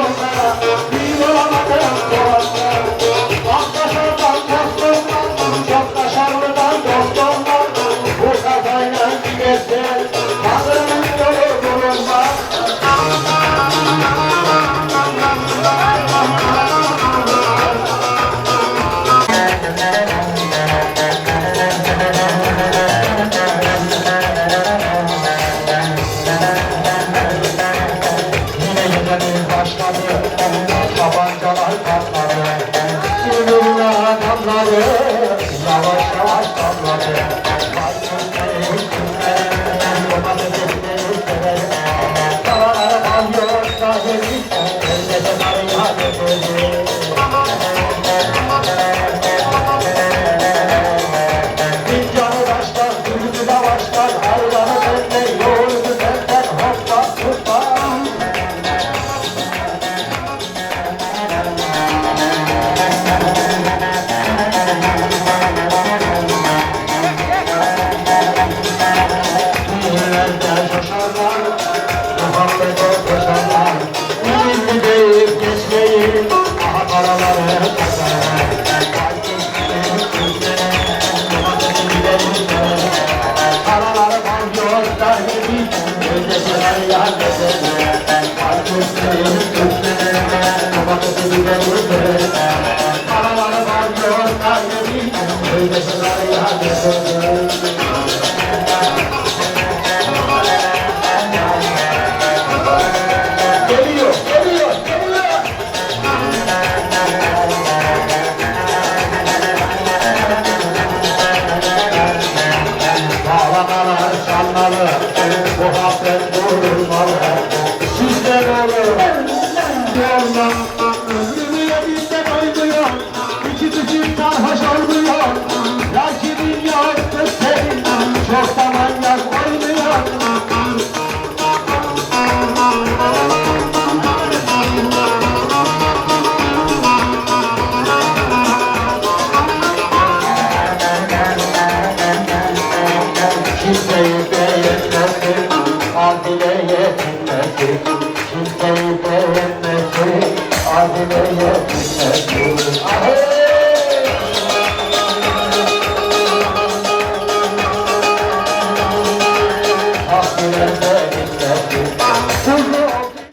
Oh, my adamları, yavaş yavaş damladı. Dağlara kalıyor sahibi, Bağlamalar çalmalı, muhabbet durmalı. Sizden olur, yoldan ömrümü bizden oynuyor. İki düşün sarhoş olmuyor. Rakibin yoktu senin, çok da manyak oynuyor. Kimseyi Thank you.